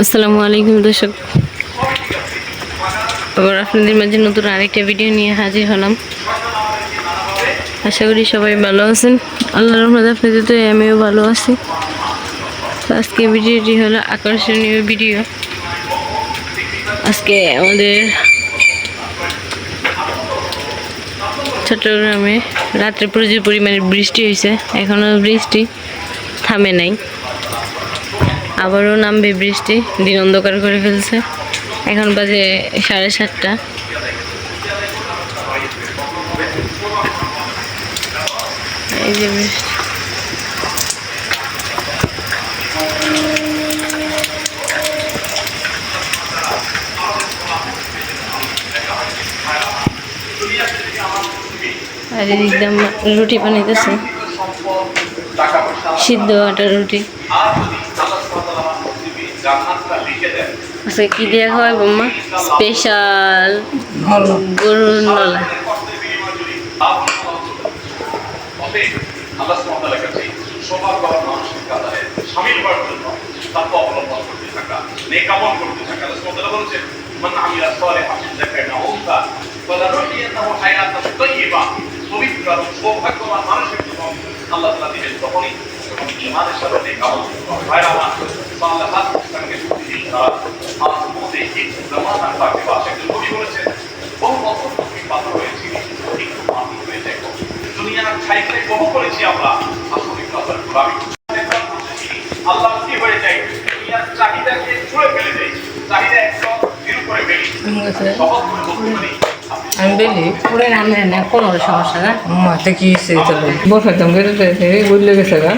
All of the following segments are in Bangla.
আসসালামু আলাইকুম দর্শক। আবার আপনাদের মাঝে নতুন আরেকটা ভিডিও নিয়ে হাজির হলাম। আশা করি সবাই ভালো আছেন। আল্লাহ রহমত আপনাদের তো আমিও ভালো আছি। আজকে ভিডিওটি হলো আকর্ষণীয় ভিডিও আজকে আমাদের চট্টগ্রামে রাত্রে প্রচুর পরিমাণে বৃষ্টি হয়েছে। এখনও বৃষ্টি থামে নাই। আবারও নামবে বৃষ্টি, দিন অন্ধকার করে ফেলছে। এখন বাজে সাড়ে সাতটা। এই যে বৃষ্টি। আর একদম রুটি বানাইতেছে। সিদ্ধ আটার রুটি। আচ্ছা কি দিয়ে খাওয়াই বম্মা স্পেশাল গরুর নলা। করতে থাকা ফালানুহইয়ান্নাহু হায়াতান তাইয়্যিবা পবিত্র এবং সৌভাগ্যবান মানুষের জন্য আল্লাহ তাআলা দিবেন তখনই যখন ইমানের সাথে নেক আমল করতে হবে ভাইরা আমার সালাহাত সঙ্গে প্রতিদিন তারা আজ মধ্যে একটু জামানার তাকে বাসে কবি বলেছেন বহু বছর তুমি পাথর হয়েছিল একটু মাটি হয়ে দেখো দুনিয়ার ছাইতে বহু করেছি আমরা আসলে আল্লাহর গোলামি আল্লাহ কি হয়ে যায় দুনিয়ার চাহিদাকে ছুঁড়ে ফেলে দেয় চাহিদা একদম দৃঢ় করে ফেলি সহজ করে বলতে পারি। আমি বেলি পুরে রান্না না কোনো সমস্যা না। মাতে কি সে চলো বসাতাম বেরোতে বুঝলে গেছে গা।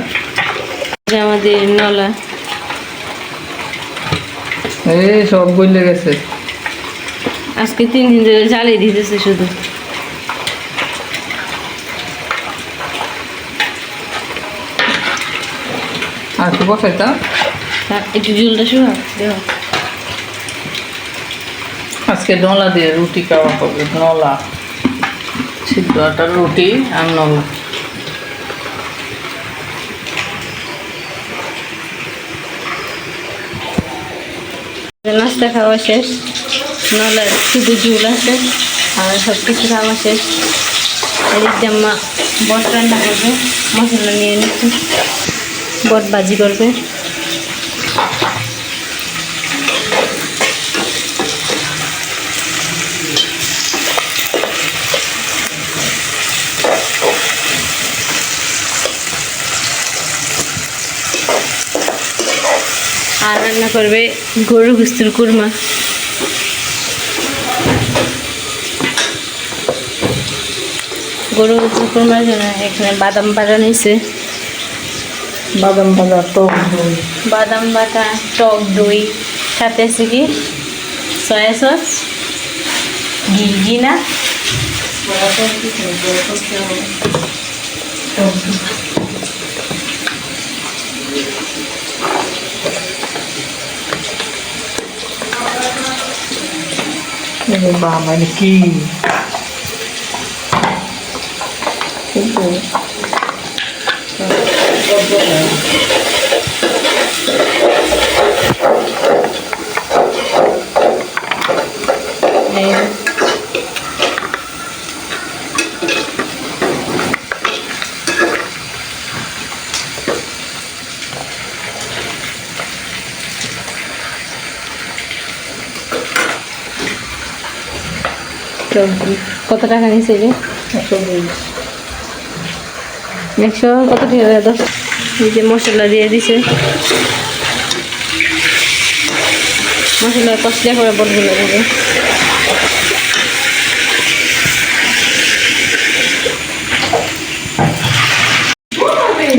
আমাদের নলা। এই সব বুঝলে গেছে। আজকে তিন দিন ধরে জ্বালিয়ে দিতেছে শুধু। আর কি বসাইতাম একটু জলটা দেহ আজকে নলা দিয়ে রুটি খাওয়া হবে, নলা। সিদ্ধ আটার রুটি আর নলা। নাস্তা খাওয়া শেষ, নলা শুধু ঝুল আছে, আর সব কিছু খাওয়া শেষ। এদিক আম্মা বট রান্না করবে, মশলা নিয়ে নিচ্ছে, বট ভাজি করবে। আর রান্না করবে গরু গুস্তুর কুরমা। গরু গুস্তুর কুরমার জন্য এখানে বাদাম বাটা নিয়েছে। বাদাম ভাজা টক দই। বাদাম বাটা টক দই সাথে আছে কি? সয়া সস ঘি ঘি না? বা মানে কি এই সবজি কত টাকা নিয়েছে যে একশো কত টাকা দশ। এই যে মশলা দিয়ে দিছে। মশলা কষলে করে বটগুলো দেবে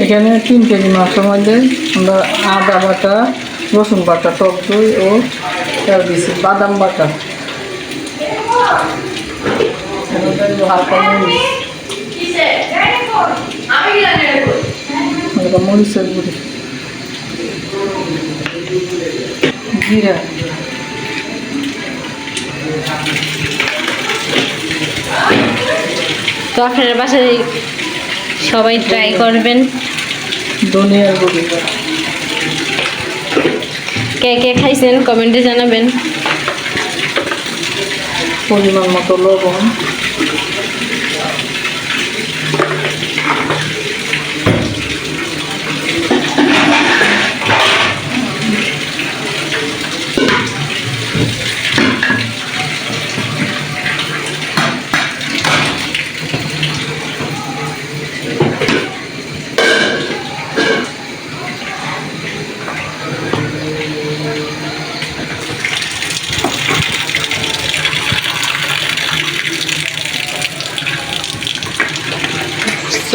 এখানে তিন কেজি মাছের মধ্যে আমরা আদা বাটা রসুন বাটা টক দই ও দিয়েছি বাদাম বাটা। মরিচের গুঁড়ি। জিরা। তো আপনার বাসায় সবাই ট্রাই করবেন। ধনিয়ার গুঁড়ি। কে কে খাইছেন কমেন্টে জানাবেন। পরিমাণ মতো লবণ।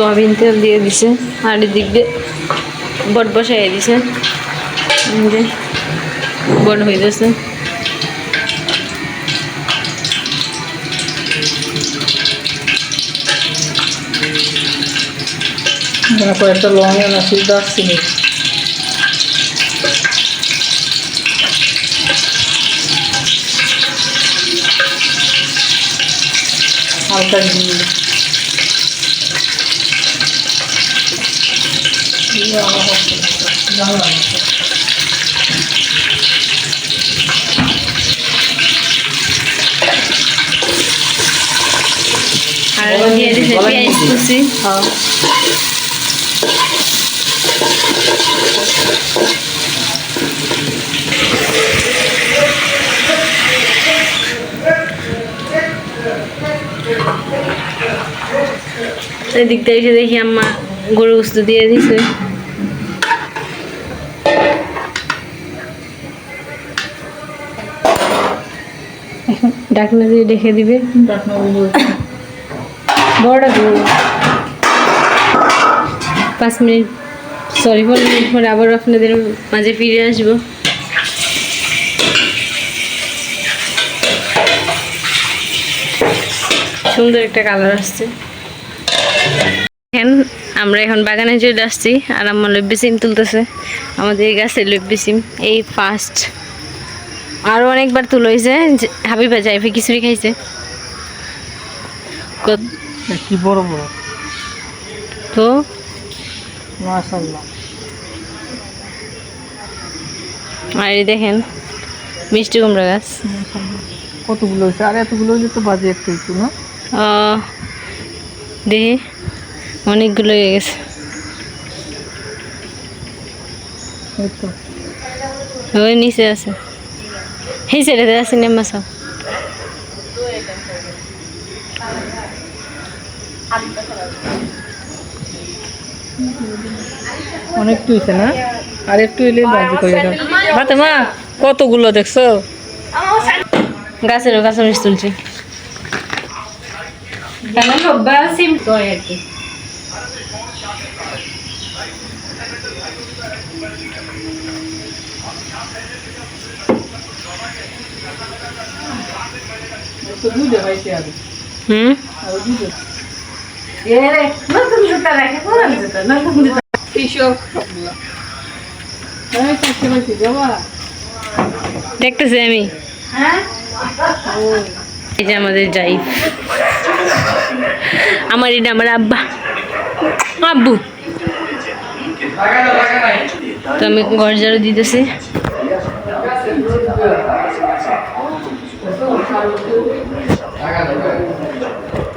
সয়াবিন তেল দিয়ে দিছে, আর এদিক দিয়ে বট বসাই দিছে। বট হয়ে এখানে কয়েকটা লং আছে দারচিনি হালকা দিয়ে আমার হচ্ছে ভালো লাগছে। দিয়ে এসে দেখি আম্মা গরু গুস্ত দিয়ে দিছে। ডাকনা দিয়ে দেখে দিবে। বড়টা গরু পাঁচ মিনিট সরি পনেরো মিনিট পরে আবার আপনাদের মাঝে ফিরে আসব। সুন্দর একটা কালার আসছে। এখন আমরা এখন বাগানে চলে আসছি আর আমার লব্বি সিম তুলতেছে। আমাদের এই গাছের লব্বি সিম এই ফার্স্ট আরও অনেকবার তুলো হয়েছে হাবিবা যাইফে খিচুড়ি খাইছে। কত- কি বড় বড়? তো? আর দেখেন মিষ্টি কুমড়া গাছ। কতগুলো হয়েছে? আর এতগুলো তো বাজে একটু একটু না? দেখি অনেকগুলো হয়ে গেছে। ওই নিচে আছে। এই সাইডে আছে নেমা সব অনেকটু হয়েছে না? আর একটু এলে বাজি করে দাও। ভাতে মা কতগুলো দেখছ? গাছেরও গাছের নিচ তুলছি। সিম করে আর কি। দেখতেছি আমি। এই যে আমাদের যাই আমার এটা আমার আব্বা। আব্বু। তো আমি ঘর ঝাড়ু দিতেছি।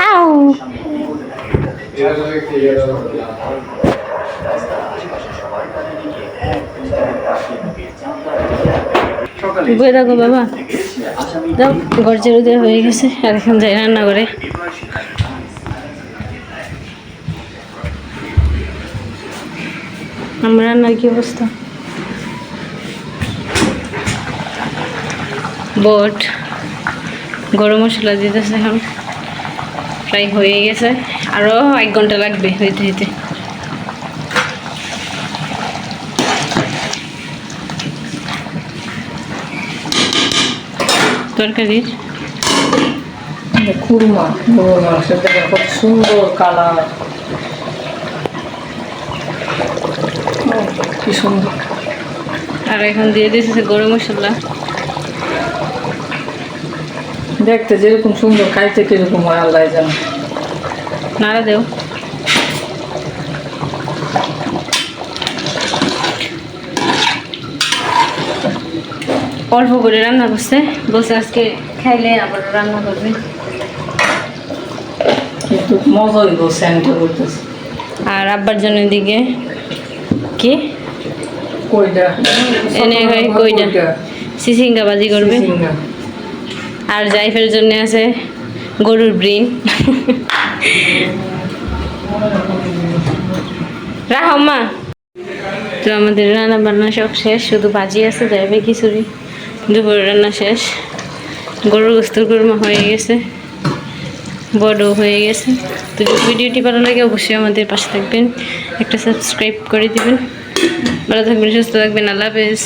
আউ বই রাখো বাবা। যাও ঘর ঝাড়ু দেওয়া হয়ে গেছে আর এখন যাই রান্না করে আমার রান্নার কি অবস্থা? বট। গরম মশলা দিতেছে এখন। প্রায় হয়ে গেছে। আরও এক ঘণ্টা লাগবে হইতে হইতে। তরকারির? খুরমা গরু মাংসের দেখেন সুন্দর কালার। কি সুন্দর। আর এখন দিয়ে দিতেছে গরম মশলা। দেখতে যেরকম সুন্দর খাইতে কীরকম হয় আল্লাহ জানে। নাড়া দেও। অল্প করে রান্না করছে বলছে আজকে খাইলে আবার রান্না করবে। কিন্তু করতেছে আর আব্বার জন্য দিকে কি? কইটা? এনে কইটা? সিসিঙ্গা বাজি করবে। সিঙ্গা। আর জাইফের জন্য আছে গরুর ব্রিন। রাখো মা তো আমাদের রান্না বান্না সব শেষ, শুধু ভাজি আছে যাইবে খিচুড়ি। দুপুরের রান্না শেষ। গরুর গোস্তুর কুরমা হয়ে গেছে, বড়ও হয়ে গেছে। তো ভিডিওটি ভালো লাগে, অবশ্যই আমাদের পাশে থাকবেন। একটা সাবস্ক্রাইব করে দিবেন। ভালো থাকবেন, সুস্থ থাকবেন, আল্লাহ হাফেজ।